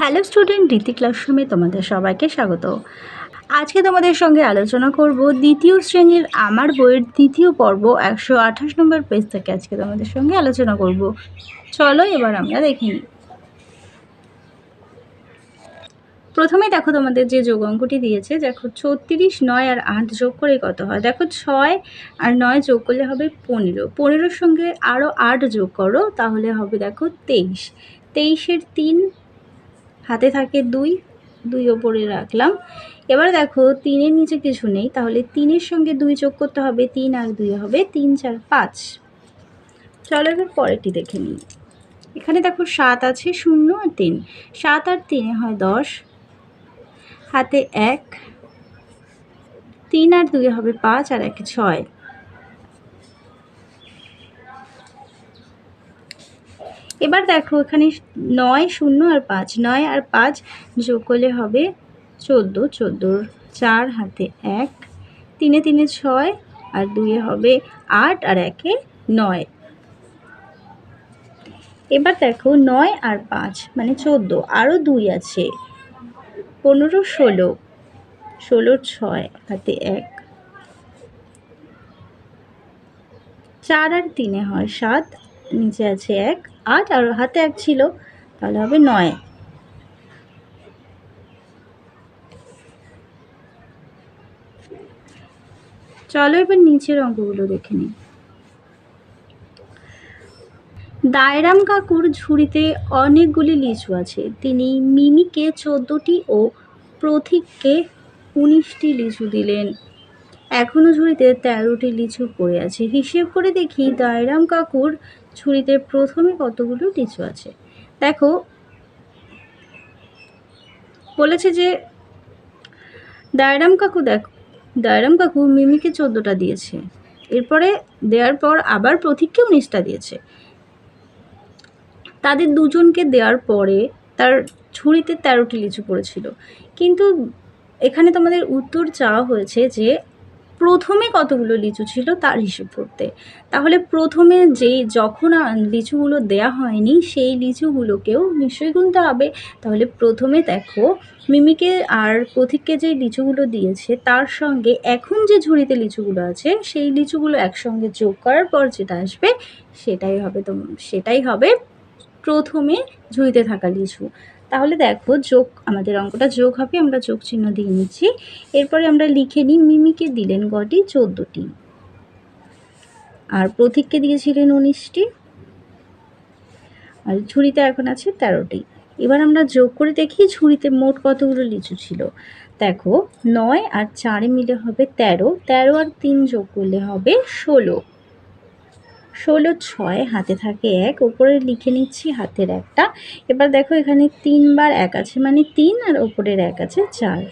Hello student রীতি ক্লাসরুমে তোমাদের সবাইকে স্বাগত। আজকে তোমাদের সঙ্গে আলোচনা করব দ্বিতীয় শ্রেণির আমার বইয়ের দ্বিতীয় পর্ব একশো আঠাশ নম্বর পেজ থেকে আজকে তোমাদের সঙ্গে আলোচনা করব। চলো এবার আমরা দেখে প্রথমে দেখো তোমাদের যে যোগ অঙ্কটি দিয়েছে, দেখো ছত্রিশ নয় আর আট যোগ করে কত হয়? দেখো ছয় আর নয় যোগ করলে হবে পনেরো। পনেরোর সঙ্গে আরও আট যোগ করো, তাহলে হবে দেখো তেইশ। তেইশের তিন হাতে থাকে দুই দুই ওপরে রাখলাম। এবার দেখো, তিনের নিচে কিছু নেই, তাহলে তিনের সঙ্গে দুই যোগ করতে হবে, তিন আর দুই হবে তিন চার পাঁচ। চলো এবার পরেরটি দেখে নিই। এখানে দেখো সাত আছে, শূন্য আর তিন। সাত আর তিনে হয় দশ, হাতে এক, তিন আর দুই হবে পাঁচ, আর একে ছয়। এবার দেখো এখানে নয় শূন্য আর পাঁচ, নয় আর পাঁচ যোগ করলে হবে চোদ্দ চোদ্দোর চার হাতে এক, তিনে তিনে ছয় আর দুয়ে হবে আট আর একে নয়। এবার দেখো নয় আর পাঁচ মানে চোদ্দ, আরও দুই আছে, পনেরো, ষোলো ষোলোর ছয় হাতে এক। চার আর তিনে হয় সাত, নিচে আছে এক আট আর হাতে এক ছিল, তাহলে হবে নয়। চলো এবার নিচের অঙ্কগুলো দেখে নিই। দায়রাম কাকুর ঝুড়িতে অনেকগুলি লিচু আছে। তিনি মিমিকে চোদ্দোটি ও প্রথিককে উনিশটি লিচু দিলেন। এখনও ঝুড়িতে তেরোটি লিচু পড়ে আছে। হিসেব করে দেখি দায়রাম কাকুর ঝুড়িতে প্রথমে কতগুলো লিচু আছে। দেখো, বলেছে যে দায়রাম কাকু দেখ, দায়রাম কাকু মিমিকে চোদ্দোটা দিয়েছে। এরপরে দেওয়ার পর আবার প্রতীককে উনিশটা দিয়েছে। তাদের দুজনকে দেওয়ার পরে তার ঝুড়িতে তেরোটি লিচু পড়েছিল। কিন্তু এখানে তোমাদের উত্তর চাওয়া হয়েছে যে প্রথমে কতগুলো লিচু ছিল তার হিসেব করতে তাহলে প্রথমে যেই যখন লিচুগুলো দেয়া হয়নি, সেই লিচুগুলোকেও নিশ্চয়ই গুনতে হবে। তাহলে প্রথমে দেখো, মিমিকে আর প্রতীককে যে লিচুগুলো দিয়েছে, তার সঙ্গে এখন যে ঝুড়িতে লিচুগুলো আছে, সেই লিচুগুলো একসঙ্গে যোগ করার পর যেটা আসবে, সেটাই হবে তো সেটাই হবে প্রথমে ঝুড়িতে থাকা লিচু। তাহলে দেখো যোগ, আমাদের অঙ্কটা যোগ হবে, আমরা যোগ চিহ্ন দিয়ে নিচ্ছি। এরপরে আমরা লিখে নিই মিমিকে দিলেন গটি চোদ্দোটি। আর প্রতীককে দিয়েছিলেন উনিশটি। আর ঝুড়িতে এখন আছে তেরোটি। এবার আমরা যোগ করে দেখি ঝুড়িতে মোট কতগুলো লিচু ছিল। দেখো, নয় আর চারে মিলে হবে তেরো। তেরো আর তিন যোগ করলে হবে ষোলো। ষোলো ছয় হাতে থাকে এক, ওপরে লিখে নিচ্ছি হাতের একটা। এবার দেখো এখানে তিনবার এক আছে মানে তিন আর ওপরের এক আছে চার।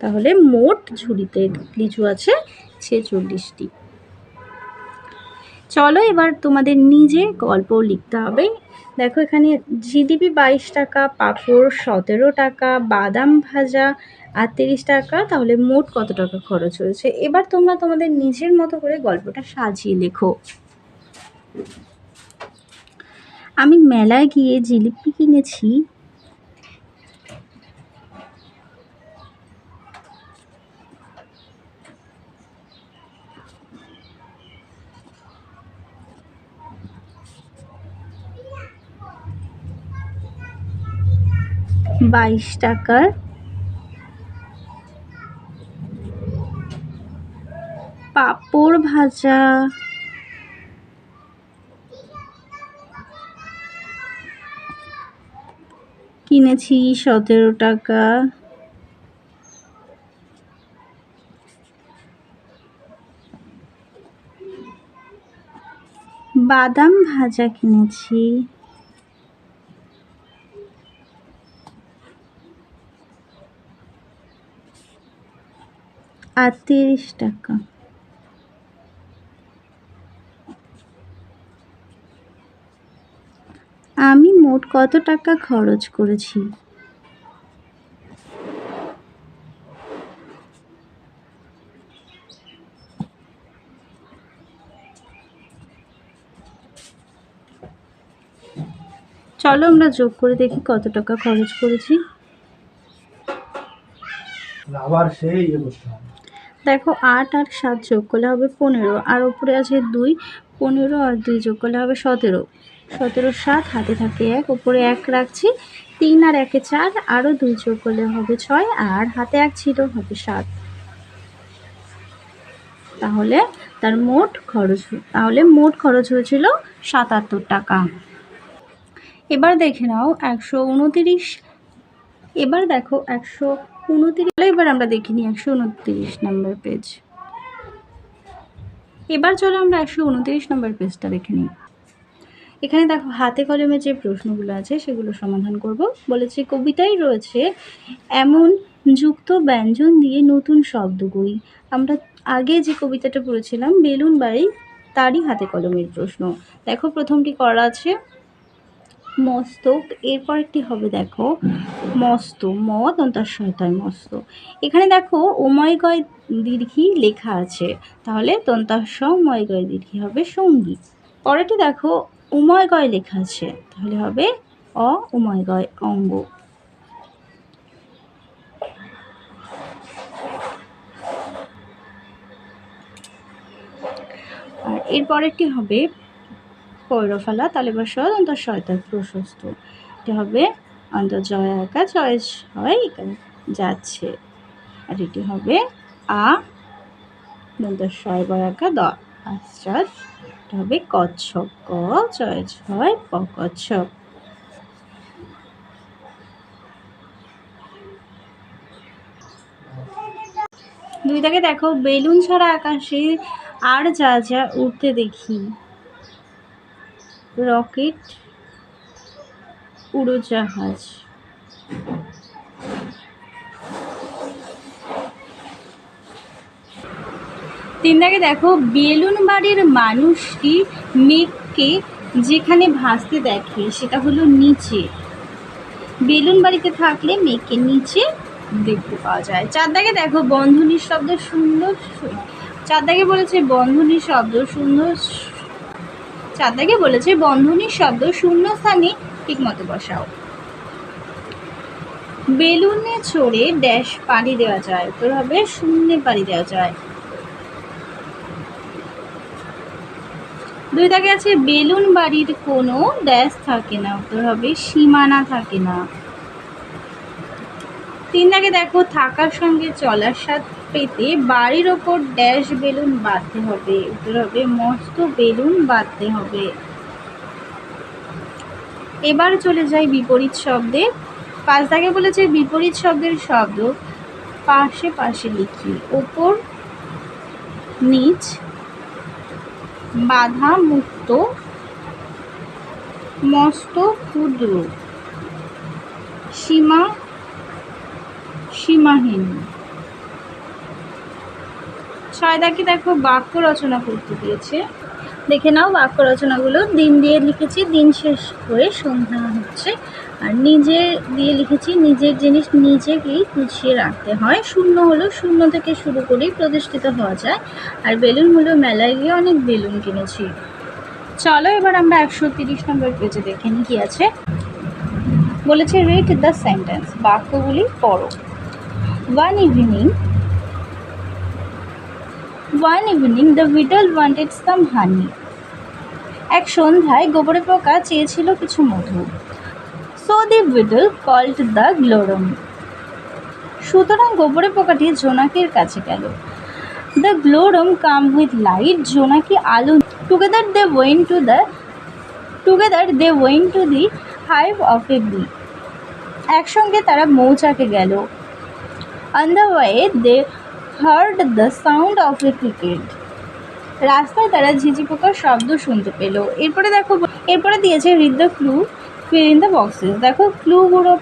তাহলে মোট ঝুড়িতে লিচু আছে ছেচল্লিশটি। চলো এবার তোমাদের নিজে গল্প লিখতে হবে। দেখো এখানে জিডিপি বাইশ টাকা, পাঁপড় সতেরো টাকা, বাদাম ভাজা আটত্রিশ টাকা, তাহলে মোট কত টাকা খরচ হয়েছে? এবার তোমরা তোমাদের নিজের মতো করে গল্পটা সাজিয়ে লেখো। আমি মেলায় গিয়ে জিলিপি কিনেছি। বাইশ টাকার। পাঁপড় ভাজা। কিনেছি সতেরো টাকা। বাদাম ভাজা কিনেছি। আটত্রিশ টাকা আমি মোট কত টাকা খরচ করেছি? চলো আমরা যোগ করে দেখি কত টাকা খরচ করেছি। আবার সেই দেখো আট আর সাত যোগ করলে হবে পনেরো আর ওপরে আছে দুই পনেরো আর দুই যোগ করলে হবে সতেরো। সতেরো সাত, হাতে থাকে এক ওপরে এক রাখছি। তিন আর একে চার, আরও দুই যোগ করলে হবে ছয়, আর হাতে এক ছিল হবে সাত। তাহলে তার মোট খরচ তাহলে মোট খরচ হয়েছিল সাতাত্তর টাকা। এবার দেখে নাও একশো উনতিরিশ। এবার দেখো একশো উনতিরিশ। এবার আমরা দেখে নিই একশো উনতিরিশ নাম্বার পেজ এবার চলো আমরা একশো উনতিরিশ নম্বর পেজটা দেখে নিই। এখানে দেখো, হাতে কলমে যে প্রশ্নগুলো আছে, সেগুলো সমাধান করব। বলেছে, কবিতায় রয়েছে, এমন যুক্ত ব্যঞ্জন দিয়ে নতুন শব্দ গড়ি আমরা আগে যে কবিতাটা পড়েছিলাম, বেলুন বাড়ি, তারই হাতে কলমের প্রশ্ন। দেখো প্রথমটি করা আছে? মস্তক, এরপর একটি হবে, দেখো, মস্ত ম শয়তায় মস্ত। এখানে দেখো, ওময় গয় দীর্ঘি লেখা আছে। তাহলে দন্তাস ময় গয় দীর্ঘি হবে সঙ্গী। পরেরটি দেখো উময় গয় লেখা আছে। তাহলে হবে অ উময় গয় অঙ্গ। আর এর পরেরটি হবে পৈরফালা তালে বা সদ অন্তর শয়তার প্রশস্ত। এটি হবে অন্তর জয় একা, জয় ছয় যাচ্ছে। আর এটি হবে আ দন্তর শয় বয়াকা দ এটা হবে কচ্ছপ, ক, জয় ছয় প, কচ্ছপ। দুইটাকে দেখো, বেলুন ছাড়া আকাশে আর যা যা উড়তে দেখি। রকেট, উড়োজাহাজ। তিন দাগে দেখো, বেলুন বাড়ির মানুষটি মেঘকে যেখানে ভাসতে দেখে, সেটা হলো নিচে। বেলুন বাড়িতে থাকলে মেঘকে নিচে দেখতে পাওয়া যায়। চার দাগে দেখো, বন্ধনীর শব্দ সুন্দর চার দাগে বলেছে বন্ধনীর শব্দ সুন্দর চার দাগে বলেছে বন্ধনীর শব্দ শূন্য স্থানে ঠিকমতো বসাও। বেলুনে চড়ে ড্যাশ পাড়ি দেওয়া যায়, উত্তর হবে শূন্যে পাড়ি দেওয়া যায়। দুই দাগে আছে বেলুন বাড়ির কোনো ড্যাশ থাকে না, উত্তর হবে সীমানা থাকে না। তিন দাগে দেখো থাকার সঙ্গে চলার স্বাদ পেতে বাড়ির ওপর ড্যাশ বেলুন বাঁধতে হবে, উত্তর হবে মস্ত বেলুন বাঁধতে হবে। এবার চলে যাই বিপরীত শব্দে। পাঁচ দাগে বলেছে বিপরীত শব্দের শব্দ পাশে পাশে লিখি, ওপর, নিচ বাধা মুক্ত মস্ত ক্ষুদ্র সীমা সীমাহীন। ছয় দেখো বাক্য রচনা করতে দিয়েছে। দেখে নাও বাক্য রচনাগুলো দিন দিয়ে লিখেছি, দিন শেষ করে সন্ধ্যা হচ্ছে। আর নিজে দিয়ে লিখেছি, নিজের জিনিস নিজেকেই গুছিয়ে রাখতে হয়। শূন্য হলো, শূন্য থেকে শুরু করেই প্রতিষ্ঠিত হওয়া যায়। আর বেলুন হলো মেলায় গিয়ে অনেক বেলুন কিনেছি। চলো এবার আমরা একশো তিরিশ নম্বর পেজে দেখে নিই কি আছে। বলেছে রেড দ্য সেন্টেন্স বাক্যগুলি পড়ো। One evening one evening the widdle wanted some honey এক সন্ধ্যায় গোবরে পোকা চেয়েছিল কিছু মধু। So the widdle called the glorm. সুতরাং গোবরে পোকাটি জোনাকির কাছে গেল। The glorm come with light, জোনাকি আলো together they went to the together they went to the hive of a bee. একসঙ্গে তারা মৌচাকে গেল। On the way they heard the sound of a cricket. রাস্তায় তারা ঝিঝি পোকার শব্দ শুনতে পেল। এরপরে দেখো, এরপরে দিয়েছে read the clue fill in the boxes. দেখো, ক্লুগুলো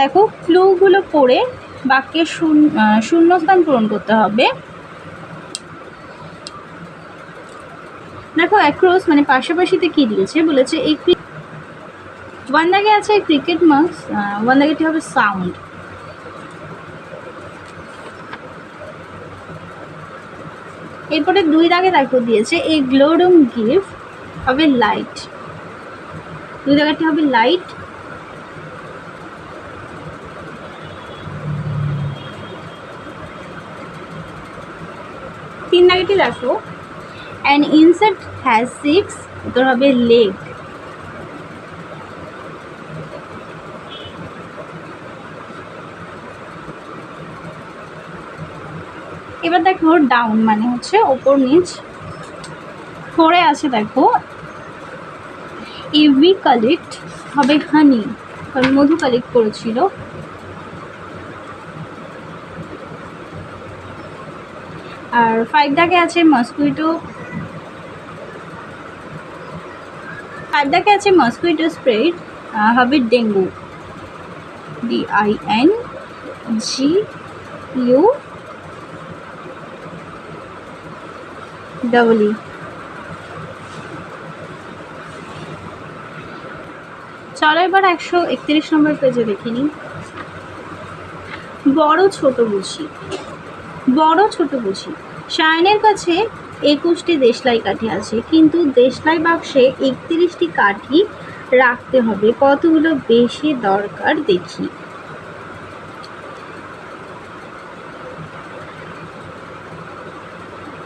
দেখো, ক্লুগুলো পড়ে বাক্যের শূন্যস্থান পূরণ করতে হবে। দেখো অ্যাক্রোস মানে পাশাপাশিতে কি দিয়েছে? বলেছে, এই ওয়ান দাগে আছে ক্রিকেট মার্কস ওয়ান দাগেটি হবে সাউন্ড এরপরে দুই দাগে দেখো দিয়েছে, এই গ্লোরুম গিফট হবে লাইট দুই দাগাটি হবে লাইট তিন দাগাটি দেখো অ্যান্ড ইনসেক্ট হ্যাজ সিক্স তোর হবে লেগ এবার দেখো ডাউন মানে হচ্ছে ওপর নিচ। ফোরে আছে দেখো উই কালেক্ট হবে হানি কারণ মধু কালেক্ট করেছিল। আর ফাইভ দাগে আছে মসকুইটো ফাইভ দাগে আছে মসকুইটো স্প্রেড হবে dengue D I N G U double. চলো এবার একশো একত্রিশ নম্বর পেজে দেখে নিই। বড় ছোট বুঝি বড় ছোট বুঝি শায়নের কাছে একুশটি দেশলাই কাঠি আছে, কিন্তু দেশলাই বাক্সে একত্রিশটি কাঠি রাখতে হবে। কতগুলো বেশি দরকার দেখি।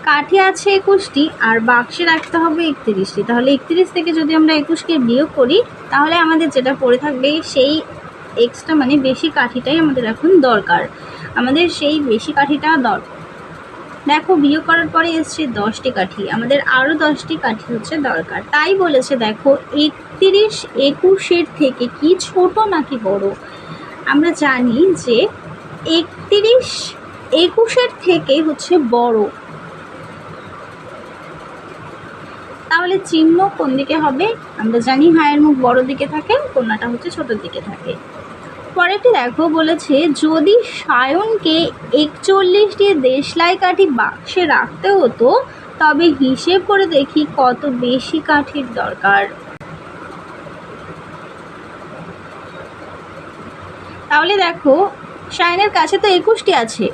কাঠি আছে একুশটি আর বাক্সে রাখতে হবে একত্রিশটি। তাহলে একত্রিশ থেকে যদি আমরা একুশকে বিয়োগ করি, তাহলে আমাদের যেটা পড়ে থাকবে সেই এক্সট্রা মানে বেশি কাঠিটাই আমাদের এখন দরকার। আমাদের সেই বেশি কাঠিটা দরকার দেখো বিয়োগ করার পরে এসছে দশটি কাঠি। আমাদের আরও দশটি কাঠি হচ্ছে দরকার। তাই বলেছে, দেখো, একত্রিশ একুশের থেকে কি ছোট নাকি বড়? আমরা জানি যে একত্রিশ একুশের থেকে হচ্ছে বড়। তাহলে চিহ্ন কোন দিকে হবে? আমরা জানি হায়ের মুখ বড় দিকে থাকে কন্যাটা হচ্ছে ছোটোর দিকে থাকে। পরেরটি দেখো, বলেছে, যদি সায়নকে একচল্লিশটি দেশলাই কাঠি বাক্সে রাখতে হতো, তবে হিসেব করে দেখি কত বেশি কাঠির দরকার। তাহলে দেখো, সায়নের কাছে তো একুশটি আছে।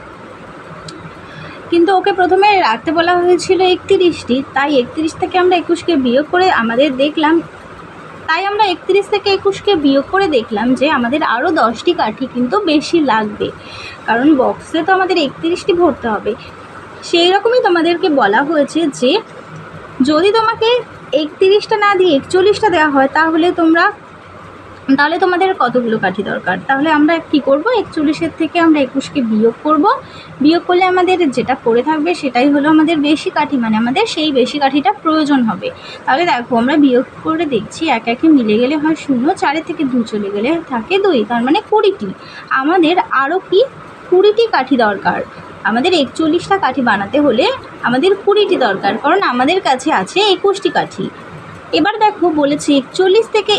কিন্তু ওকে প্রথমে রাখতে বলা হয়েছিল একত্রিশটি, তাই একত্রিশ থেকে আমরা একুশকে বিয়োগ করে আমাদের দেখলাম, তাই আমরা একত্রিশ থেকে একুশকে বিয়োগ করে দেখলাম যে আমাদের আরও দশটি কাঠি কিন্তু বেশি লাগবে, কারণ বক্সে তো আমাদের একত্রিশটি ভরতে হবে। সেই রকমই তোমাদেরকে বলা হয়েছে যে, যদি তোমাকে একত্রিশটা না দিয়ে একচল্লিশটা দেওয়া হয়, তাহলে তোমরা তাহলে তোমাদের কতগুলো কাঠি দরকার? তাহলে আমরা কি করব? একচল্লিশের থেকে আমরা একুশকে বিয়োগ করব। বিয়োগ করলে আমাদের যেটা পড়ে থাকবে সেটাই হলো আমাদের বেশি কাঠি মানে আমাদের সেই বেশি কাঠিটা প্রয়োজন হবে। তাহলে দেখো, আমরা বিয়োগ করে দেখছি, এক একে মিলে গেলে হয় শূন্য, চারের থেকে দু চলে গেলে থাকে দুই, তার মানে কুড়িটি। আমাদের আরও কি? কুড়িটি কাঠি দরকার। আমাদের একচল্লিশটা কাঠি বানাতে হলে আমাদের কুড়িটি দরকার, কারণ আমাদের কাছে আছে একুশটি কাঠি। এবার দেখো বলেছে একচল্লিশ থেকে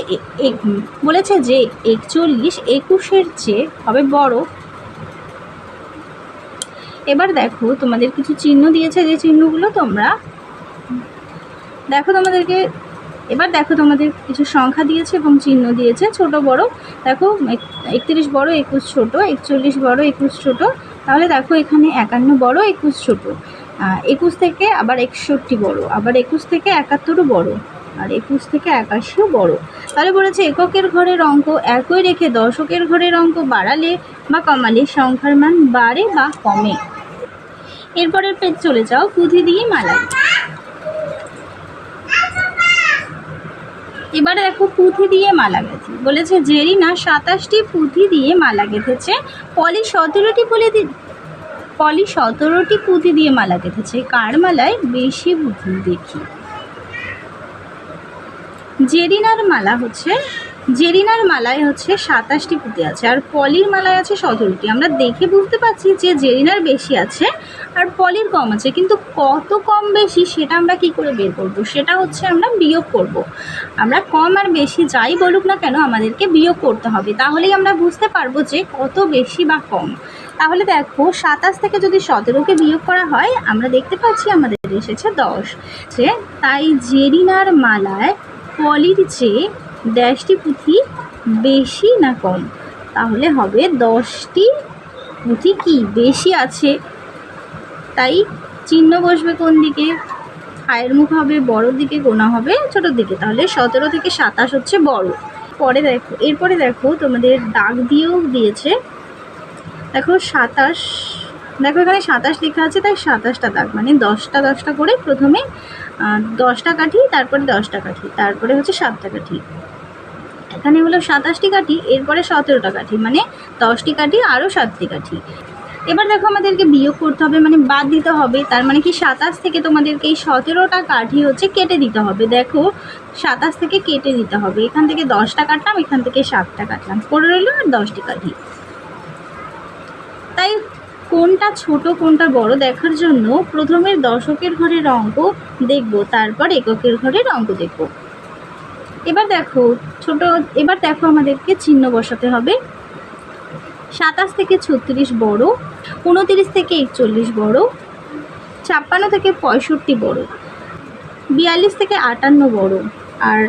বলেছে যে একচল্লিশ একুশের চেয়ে হবে বড়। এবার দেখো তোমাদের কিছু চিহ্ন দিয়েছে যে চিহ্নগুলো তোমরা। দেখো তোমাদেরকে, এবার দেখো তোমাদের কিছু সংখ্যা দিয়েছে এবং চিহ্ন দিয়েছে ছোট বড়। দেখো একত্রিশ বড়, একুশ ছোট, একচল্লিশ বড়, একুশ ছোট। তাহলে দেখো এখানে একান্ন বড়, একুশ ছোট। একুশ থেকে আবার একষট্টি বড়, আবার একুশ থেকে একাত্তরও বড়। আর একুশ থেকে একাশিও বড়। তাহলে বলেছে, এককের ঘরের অঙ্ক একই রেখে দশকের ঘরের অঙ্ক বাড়ালে বা কমালে সংখ্যার মান বাড়ে বা কমে। এরপরের পেজ চলে যাও, পুঁথি দিয়ে মালাই এবারে দেখো, পুঁথি দিয়ে মালা গেঁথে বলেছে, জেরিনা সাতাশটি পুঁথি দিয়ে মালা গেঁথেছে। পলি সতেরোটি দি, পলি সতেরোটি পুঁথি দিয়ে মালা গেঁথেছে। কার মালায় বেশি পুঁথি দেখি? জেরিনার মালা হচ্ছে, জেরিনার মালায় হচ্ছে সাতাশটি পুঁতি আছে। আর পলির মালায় আছে সতেরোটি। আমরা দেখে বুঝতে পারছি যে জেরিনার বেশি আছে আর পলির কম আছে। কিন্তু কত কম বেশি সেটা আমরা কি করে বের করব? সেটা হচ্ছে আমরা বিয়োগ করব। আমরা কম আর বেশি যাই বলুক না কেন আমাদেরকে বিয়োগ করতে হবে। তাহলেই আমরা বুঝতে পারব যে কত বেশি বা কম। তাহলে দেখো, সাতাশ থেকে যদি সতেরোকে বিয়োগ করা হয়, আমরা দেখতে পাচ্ছি আমাদের এসেছে দশ। যে তাই জেরিনার মালায় পলির চেয়ে ড্যাশটি পুঁথি বেশি না কম? তাহলে হবে দশটি পুঁথি কি বেশি আছে? তাই চিহ্ন বসবে কোন দিকে? হায়ের মুখ হবে বড়োর দিকে, গোনা হবে ছোটোর দিকে। তাহলে সতেরো থেকে সাতাশ হচ্ছে বড়। পরে দেখো, এরপরে দেখো তোমাদের দাগ দিয়েও দিয়েছে। দেখো সাতাশ, দেখো এখানে সাতাশ লেখা আছে, তাই সাতাশটা দাগ মানে দশটা দশটা করে প্রথমে দশটা কাঠি, তারপরে দশটা কাঠি, তারপরে হচ্ছে সাতটা কাঠি। এখানে হলো সাতাশটি কাঠি, এরপরে সতেরোটা কাঠি মানে দশটি কাঠি আরও সাতটি কাঠি। এবার দেখো আমাদেরকে বিয়োগ করতে হবে মানে বাদ দিতে হবে, তার মানে কি সাতাশ থেকে তোমাদেরকে এই সতেরোটা কাঠি হচ্ছে কেটে দিতে হবে। দেখো, সাতাশ থেকে কেটে দিতে হবে। এখান থেকে দশটা কাটলাম, এখান থেকে সাতটা কাটলাম। পড়ে রইল আর দশটি কাঠি। কোনটা ছোট, কোনটা বড় দেখার জন্য প্রথমে দশকের ঘরের অঙ্ক দেখব, তারপর এককের ঘরের অঙ্ক দেখব। এবার দেখো, ছোট, এবার দেখো আমাদেরকে চিহ্ন বসাতে হবে। সাতাশ থেকে ছত্রিশ বড়, উনতিরিশ থেকে একচল্লিশ বড়, ছাপ্পান্ন থেকে পঁয়ষট্টি বড়, বিয়াল্লিশ থেকে আটান্ন বড়, আর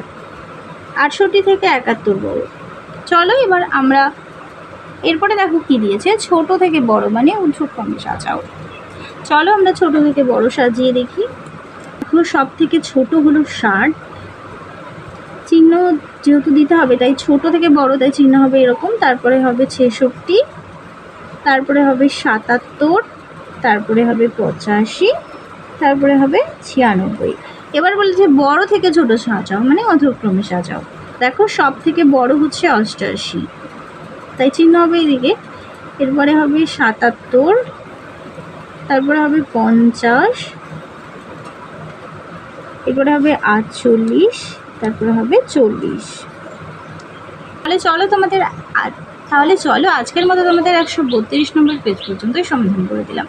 আটষট্টি থেকে একাত্তর বড়। চলো এবার আমরা এরপরে দেখো কি দিয়েছে? ছোট থেকে বড় মানে ঊর্ধ্বক্রমে সাজাও। চলো আমরা ছোট থেকে বড় সাজিয়ে দেখি। দেখো সব থেকে ছোট হলো ষাট চিহ্ন যেহেতু দিতে হবে, তাই ছোট থেকে বড়, তাই চিহ্ন হবে এরকম। তারপরে হবে ছেষট্টি, তারপরে হবে সাতাত্তর, তারপরে হবে পঁচাশি, তারপরে হবে ছিয়ানব্বই। এবার বলেছে বড় থেকে ছোট সাজাও মানে অধক্রমে সাজাও। দেখো সব থেকে বড় হচ্ছে অষ্টআশি তাই চিহ্ন হবে এদিকে। এরপরে হবে সাতাত্তর, তারপরে হবে পঞ্চাশ, এরপরে হবে আটচল্লিশ, তারপরে হবে চল্লিশ। তাহলে চলো তোমাদের তাহলে চলো আজকের মতো তোমাদের একশো বত্রিশ নম্বর পেজ পর্যন্তই সমাধান করে দিলাম।